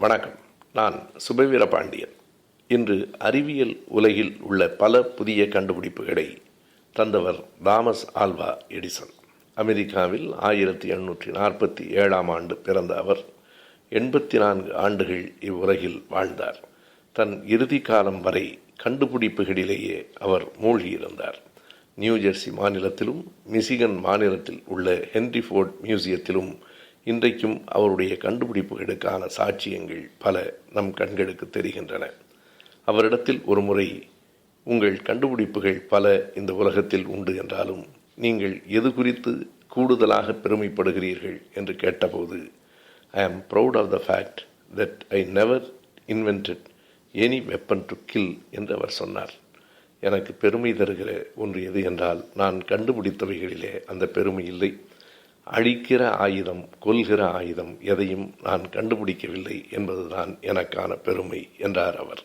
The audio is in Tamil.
வணக்கம். நான் சுபவீர பாண்டியன். இன்று அறிவியல் உலகில் உள்ள பல புதிய கண்டுபிடிப்புகளை தந்தவர் தாமஸ் ஆல்வா எடிசன். அமெரிக்காவில் ஆயிரத்தி எண்ணூற்றி நாற்பத்தி ஏழாம் ஆண்டு பிறந்த அவர் எண்பத்தி நான்கு ஆண்டுகள் இவ்வுலகில் வாழ்ந்தார். தன் இறுதி காலம் வரை கண்டுபிடிப்புகளிலேயே அவர் மூழ்கியிருந்தார். நியூ ஜெர்சி மாநிலத்திலும் மிசிகன் மாநிலத்தில் உள்ள ஹென்ரி ஃபோர்ட் மியூசியத்திலும் இன்றைக்கும் அவருடைய கண்டுபிடிப்புகளுக்கான சாட்சியங்கள் பல நம் கண்களுக்கு தெரிகின்றன. அவரிடத்தில் ஒரு முறை உங்கள் கண்டுபிடிப்புகள் பல இந்த உலகத்தில் உண்டு என்றாலும் நீங்கள் எது குறித்து கூடுதலாக பெருமைப்படுகிறீர்கள்? என்று கேட்டபோது I am proud of the fact that I never invented any weapon to kill என்று அவர் சொன்னார். எனக்கு பெருமை தருகிற ஒன்று எது என்றால் நான் கண்டுபிடித்தவைகளிலே அந்த பெருமை இல்லை. அழிக்கிற ஆயுதம் கொல்கிற ஆயுதம் எதையும் நான் கண்டுபிடிக்கவில்லை என்பதுதான் எனக்கான பெருமை என்றார் அவர்.